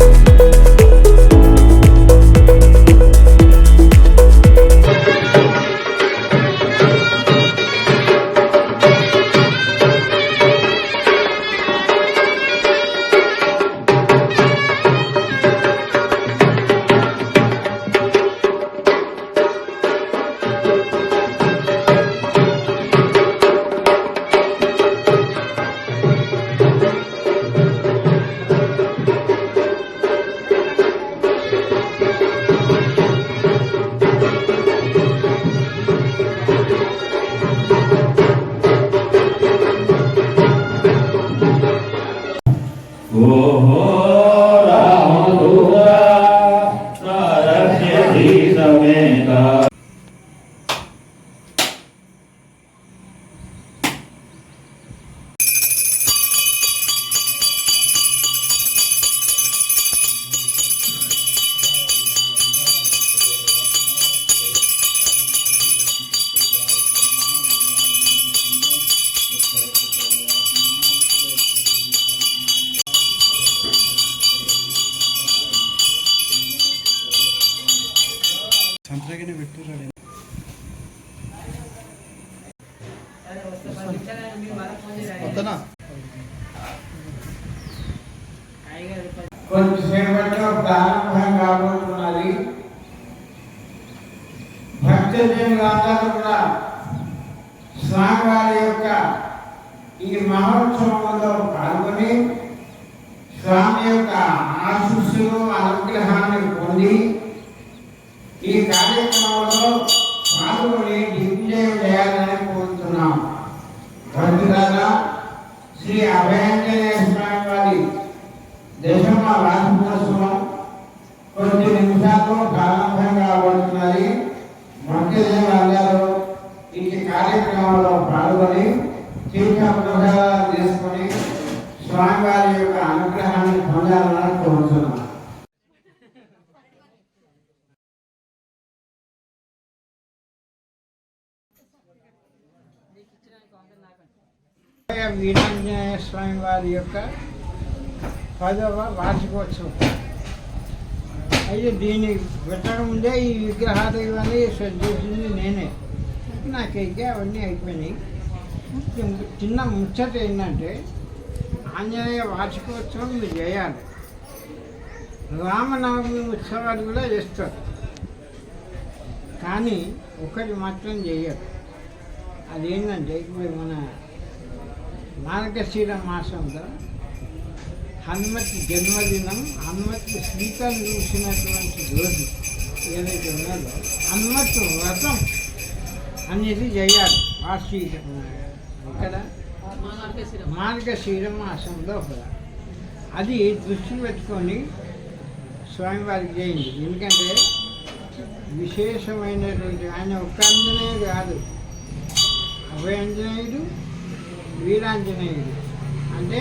Thank కొంతసేపట్లో ప్రారంభం కాబోతున్నది భక్తజనులందరూ కూడా స్వామివారి యొక్క ఈ మహోత్సవంలో పాల్గొని స్వామి యొక్క ఆశీస్సులు అనుగ్రహాన్ని పొంది ఈ కార్యక్రమంలో పాల్గొని దిగ్విజయం చేయాలని కోరుతున్నాం భక్తులారా శ్రీ అభయాంజనేయ స్వామి వారి దేశంలో వార్షికోత్సవం కొన్ని నిమిషాల్లో ప్రారంభం మంత్రి భక్తులందరూ ఈ కార్యక్రమంలో పాల్గొని తీర్థ ప్రసాదాలు తీసుకొని స్వామివారి యొక్క అనుగ్రహాన్ని పొందాలని కోరుతున్నాను వీరాంజనేయ స్వామి వారి యొక్క పదవ వార్షికోత్సవం. అయితే దీన్ని పెట్టక ముందే ఈ విగ్రహాలు ఇవన్నీ సెట్ చేసింది నేనే. నాకైతే అవన్నీ అయిపోయినాయి. చిన్న ముచ్చట ఏంటంటే ఆంజనేయ వార్షికోత్సవం మీరు చేయాలి. రామనవమి ఉత్సవాలు కూడా చేస్తారు. కానీ ఒకటి మాత్రం చేయరు. అదేంటంటే ఇప్పుడు మన మార్గశీర మాసంలో హనుమతి జన్మదినం హనుమతి సీతను చూసినటువంటి రోజు ఏదైతే ఉన్నదో హనుమత్ వ్రతం అనేది చేయాలి. వార్షిక ఇక్కడ మార్గశీర మాసంలో అది దృష్టి పెట్టుకొని స్వామివారికి చేయండి. ఎందుకంటే విశేషమైనటువంటి ఆయన ఒక్క ఆంజనేయుడు కాదు. అభయ అంజనేయుడు వీరాంజనేయుడు. అంటే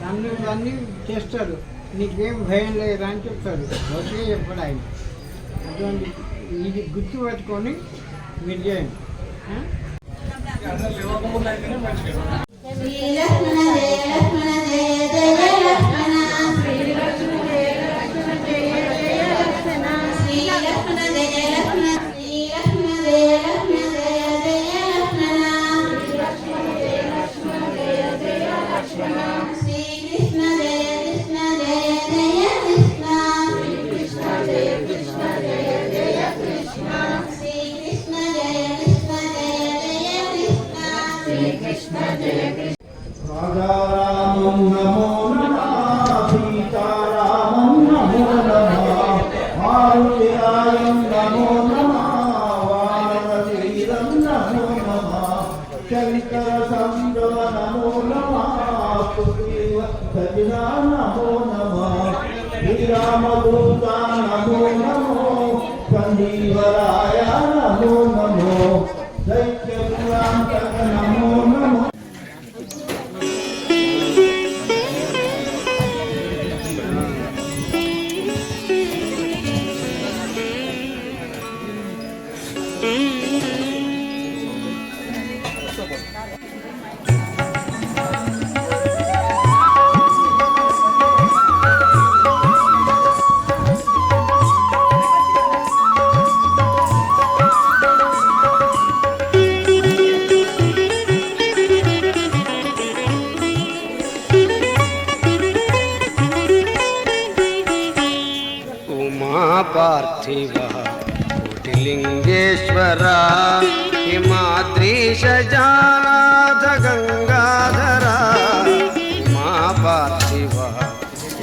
తను అన్నీ చేస్తారు నీకేం భయం లేదా అని చెప్తారు ఒకే చెప్పాడు ఆయన. అటువంటి ఇది గుర్తు పట్టుకొని మీరు చేయండి. లక్ష్మణ జయ లక్ష్మణ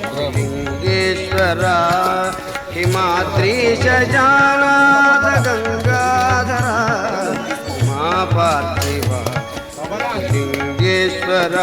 కోటిలింగేశ్వర హిమాద్రీశ జానాథ గంగాధర మా పార్థివ లింగేశ్వర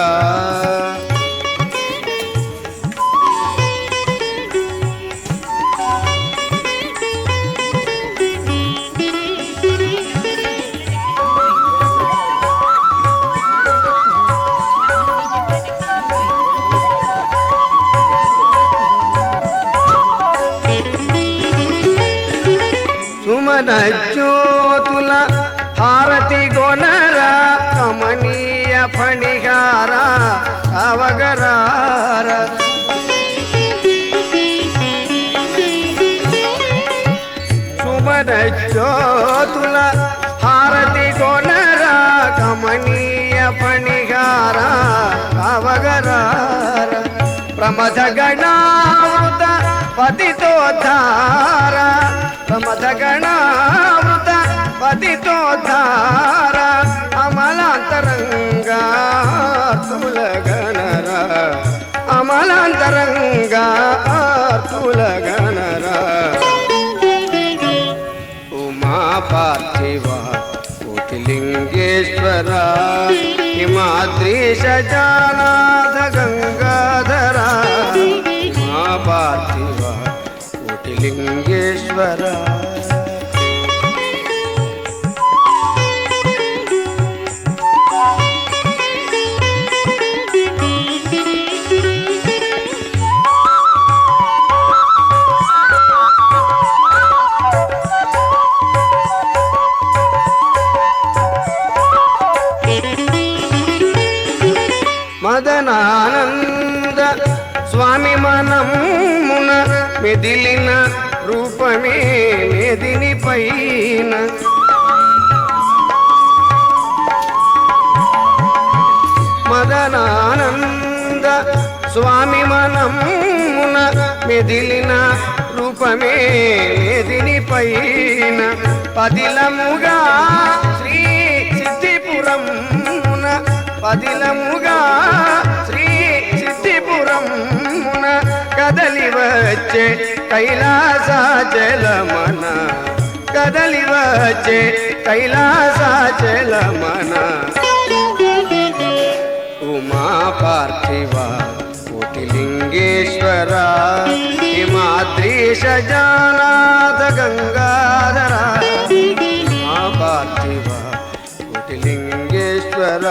సుమన జ్యోతుల హారతి గొనర కమనీయ ఫణిహార అవగరార. సుమన జ్యోతుల హారతి గొనర కమనీయ ఫణిహార అవగరార. ప్రమథ గణావృత ధారా ప్రమథ గణావృత పతితోద్ధార అమలాంతరంగా తులగణర అమలాంతరంగా తులగణర ఉమా పార్థివ కోటిలింగేశ్వర హిమాద్రీశ జానాథ గంగాధర ఉమా స్వామి మనమున మెదిలిన రూపమే మెదిని పైన. మదనానంద స్వామి మనమున మెదిలిన రూపమే మెదిని పైన. పదిలముగా శ్రీ సిద్ధిపురమున పదిలముగా శ్రీ కదలి వచ్చే కైలాసాచలమన. కదలి వచ్చే కైలాసాచలమన. ఉమా పార్థివ కోటిలింగేశ్వర హిమాద్రీశ జానాథ గంగాధర ఉమా పార్థివ కోటిలింగేశ్వర.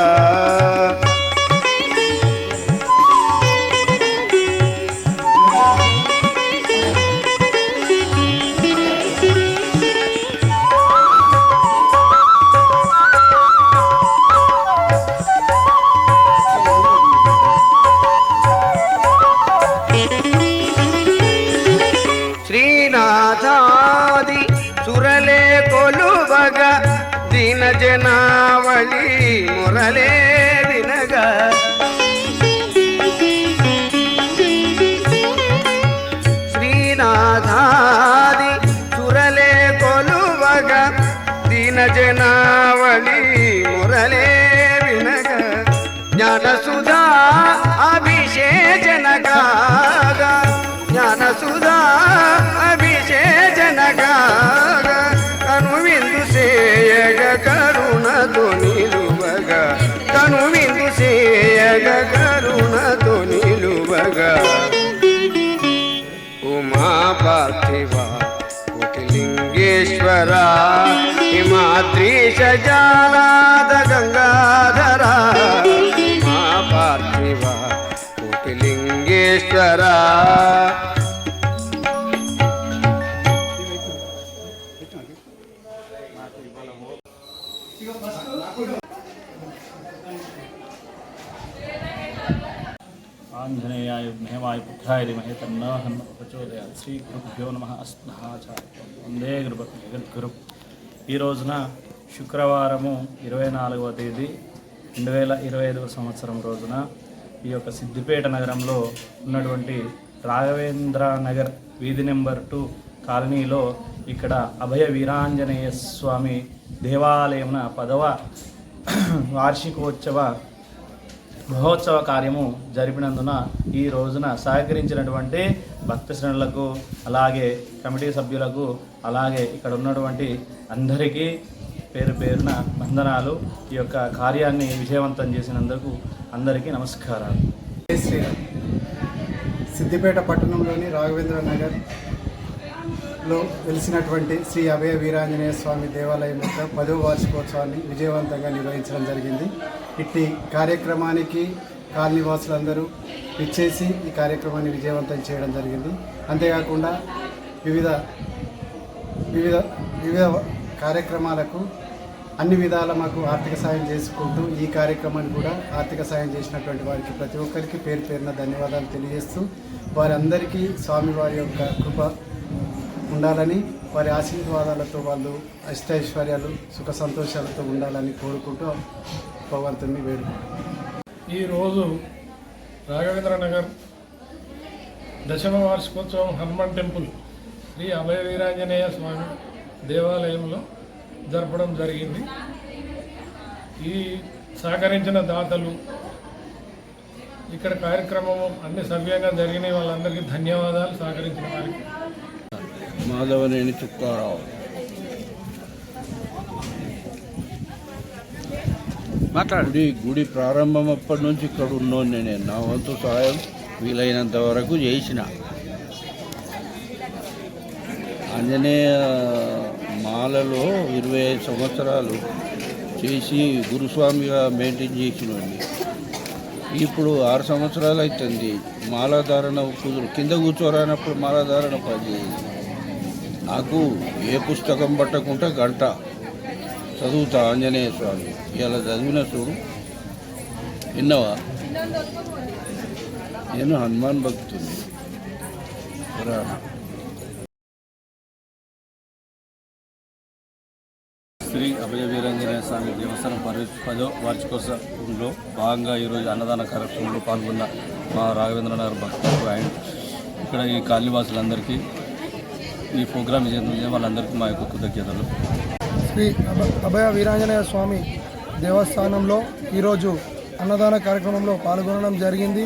కోటిలింగేశ్వర హిమాద్రీశ జానాద గంగాధర. మా పార్థివ కుటిలింగేశ్వరా. ఆంజనేయాయ విద్మహేవాయ పుత్రాయ శ్రీ గురుభ్యో నమ అస్మహాచార్య వందే గురు. జగద్గురు ఈ రోజున శుక్రవారము ఇరవై నాలుగవ తేదీ రెండు వేల ఇరవై ఐదవ సంవత్సరం రోజున ఈ యొక్క సిద్దిపేట నగరంలో ఉన్నటువంటి రాఘవేంద్ర నగర్ వీధి నెంబర్ టూ కాలనీలో ఇక్కడ అభయ వీరాంజనేయ స్వామి దేవాలయమున పదవ వార్షికోత్సవ మహోత్సవ కార్యము జరిపినందున ఈ రోజున సహకరించినటువంటి భక్త శ్రేణులకు అలాగే కమిటీ సభ్యులకు అలాగే ఇక్కడ ఉన్నటువంటి అందరికీ పేరు పేరున వందనాలు. ఈ యొక్క కార్యాన్ని విజయవంతం చేసినందుకు అందరికీ నమస్కారాలు. శ్రీరామ్. సిద్దిపేట పట్టణంలోని రాఘవేంద్ర నగర్ లో వెలిసినటువంటి శ్రీ అభయ వీరాంజనేయ స్వామి దేవాలయం యొక్క పదవ వార్షికోత్సవాన్ని విజయవంతంగా నిర్వహించడం జరిగింది. ఇట్టి కార్యక్రమానికి కాలనీవాసులందరూ ఇచ్చేసి ఈ కార్యక్రమాన్ని విజయవంతం చేయడం జరిగింది. అంతేకాకుండా వివిధ వివిధ వివిధ కార్యక్రమాలకు అన్ని విధాల మాకు ఆర్థిక సాయం చేసుకుంటూ ఈ కార్యక్రమాన్ని కూడా ఆర్థిక సాయం చేసినటువంటి వారికి ప్రతి ఒక్కరికి పేరు పేరున ధన్యవాదాలు తెలియజేస్తూ వారందరికీ స్వామివారి యొక్క కృప ఉండాలని వారి ఆశీర్వాదాలతో వాళ్ళు అష్టైశ్వర్యాలు సుఖ సంతోషాలతో ఉండాలని కోరుకుంటూ భగవంతుని వేడుకుంటున్నాను ఈరోజు రాఘవేంద్ర నగర్ దశమ వార్షికోత్సవం హనుమాన్ టెంపుల్ శ్రీ అభయ వీరాంజనేయ స్వామి దేవాలయంలో జరపడం జరిగింది. ఈ సహకరించిన దాతలు ఇక్కడ కార్యక్రమం అన్ని సవ్యంగా జరిగినాయి. వాళ్ళందరికీ ధన్యవాదాలు సహకరించిన వారికి. మాధవనేని చుక్కారావు గుడి గుడి ప్రారంభం అప్పటి నుంచి ఇక్కడ ఉన్నోడిని నేను. నా వంతు సహాయం వీలైనంత వరకు చేసిన. ఆంజనేయ మాలలో ఇరవై ఐదు సంవత్సరాలు చేసి గురుస్వామిగా మెయింటైన్ చేసినోడిని. ఇప్పుడు ఆరు సంవత్సరాలు అవుతుంది మాలాధారణ కుదురు. కింద కూర్చోరానప్పుడు మాలాధారణ పనిచేయదు నాకు ఏ పుస్తకం పట్టకుండా గంట. చదువుతా ఆంజనేయ స్వామి. ఇలా చదివిన చూడు. విన్నావా? నేను హనుమాన్ భక్తుని. పురాణ. శ్రీ అభయ వీరాంజనేయ స్వామి దేవస్థానం పరి పదో వార్షికోత్సవంలో భాగంగా ఈరోజు అన్నదాన కార్యక్రమంలో పాల్గొన్న మా రాఘవేంద్రనాథ్ భక్తులకు అండ్ ఇక్కడ ఈ కాలనీవాసులందరికీ ఈ ప్రోగ్రాం విజయం వాళ్ళందరికీ మా యొక్క కృతజ్ఞతలు. శ్రీ అభయ వీరాంజనేయ స్వామి దేవస్థానంలో ఈరోజు అన్నదాన కార్యక్రమంలో పాల్గొనడం జరిగింది.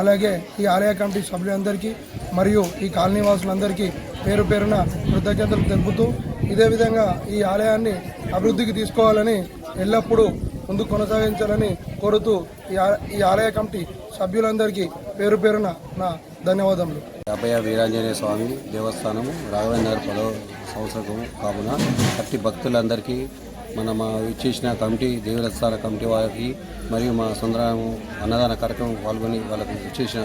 అలాగే ఈ ఆలయ కమిటీ సభ్యులందరికీ మరియు ఈ కాలనీ వాసులందరికీ పేరు పేరున కృతజ్ఞతలు తెలుపుతూ ఇదే విధంగా ఈ ఆలయాన్ని అభివృద్ధికి తీసుకోవాలని ఎల్లప్పుడూ ముందు కొనసాగించాలని కోరుతూ ఈ ఈ ఆలయ కమిటీ సభ్యులందరికీ పేరు పేరున నా ధన్యవాదములు. అభయ వీరాంజనేయ స్వామి దేవస్థానము రాఘవేంద్ర పదో సంవత్సరం కావున అట్టి భక్తులందరికీ మన మా ఇచ్చేసిన కమిటీ దేవస్థాన కమిటీ వారికి మరియు మా సుందరము అన్నదాన కార్యక్రమం పాల్గొని వాళ్ళకు ఇచ్చేసిన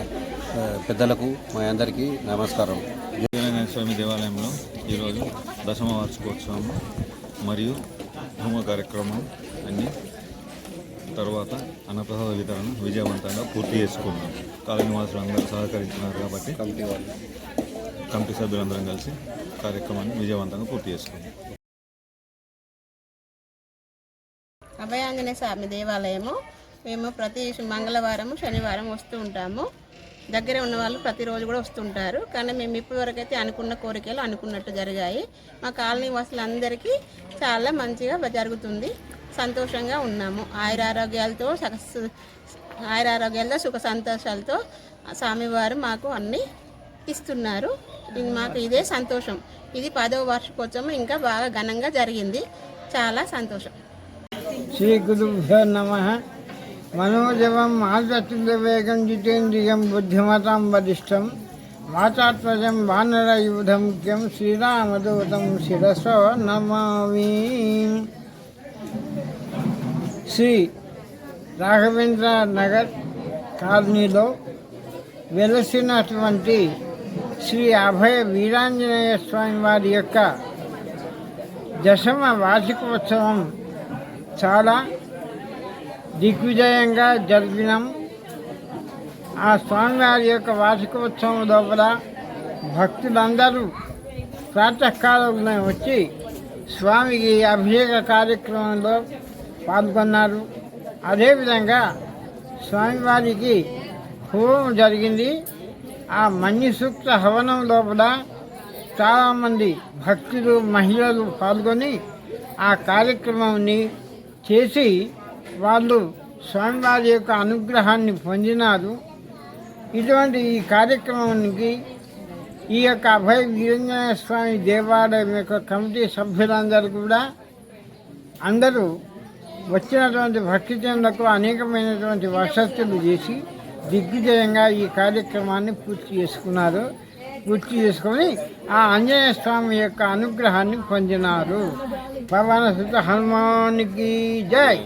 పెద్దలకు మా అందరికీ నమస్కారం. వీరాంజనేయ స్వామి దేవాలయంలో ఈరోజు దశమ వార్షికోత్సవం మరియు హోమ కార్యక్రమం అన్ని తర్వాత అన్నప్రసాద వితరణ విజయవంతంగా పూర్తి చేసుకున్నాం కాలనీ వాసులు అందరూ సహకరించినారు కాబట్టి కమిటీ వాళ్ళు. కమిటీ సభ్యులందరం కలిసి కార్యక్రమాన్ని విజయవంతంగా పూర్తి చేసుకున్నాం. అభయాంజనేయ స్వామి దేవాలయము. మేము ప్రతి మంగళవారం శనివారం వస్తూ ఉంటాము. దగ్గర ఉన్న వాళ్ళు ప్రతిరోజు కూడా వస్తుంటారు. కానీ మేము ఇప్పటివరకు అయితే అనుకున్న కోరికలు అనుకున్నట్టు జరిగాయి. మా కాలనీ వాసులందరికీ చాలా మంచిగా జరుగుతుంది. సంతోషంగా ఉన్నాము. ఆయురారోగ్యాలతో సగ- ఆయురారోగ్యాలతో సుఖ సంతోషాలతో స్వామివారు మాకు అన్నీ ఇస్తున్నారు. ఇది మాకు ఇదే సంతోషం. ఇది పదవ వార్షికోత్సవం ఇంకా బాగా ఘనంగా జరిగింది. చాలా సంతోషం. శ్రీ గురుభ్యో నమ. మనోజవం మాతృవేగం జితేంద్రియం బుద్ధిమతాం వరిష్టం మాతాత్మజం వానరయూధం ముఖ్యం శ్రీరామదూతం శిరసో నమామి. శ్రీ రాఘవేంద్ర నగర్ కాలనీలో వెలసినటువంటి శ్రీ అభయ వీరాంజనేయ స్వామి వారి యొక్క దశమ వార్షికోత్సవం చాలా దిగ్విజయంగా జరిపినాం ఆ స్వామివారి యొక్క వార్షికోత్సవం లోపల భక్తులందరూ ప్రాతకాలంలో వచ్చి స్వామికి అభిషేక కార్యక్రమంలో పాల్గొన్నారు. అదేవిధంగా స్వామివారికి హోమం జరిగింది. ఆ మన్యు హవనం లోపల చాలామంది భక్తులు మహిళలు పాల్గొని ఆ కార్యక్రమాన్ని చేసి వాళ్ళు స్వామివారి యొక్క అనుగ్రహాన్ని పొందినారు. ఇటువంటి ఈ కార్యక్రమానికి ఈ యొక్క అభయ వీరంజనేయ స్వామి దేవాలయం యొక్క కమిటీ సభ్యులందరూ కూడా అందరూ వచ్చినటువంటి భక్తిజనులకు అనేకమైనటువంటి వసతులు చేసి దిగ్విజయంగా ఈ కార్యక్రమాన్ని పూర్తి చేసుకున్నారు. పూర్తి చేసుకొని ఆ ఆంజనేయ స్వామి యొక్క అనుగ్రహాన్ని పొందినారు. పవన సుత హనుమానికి జై!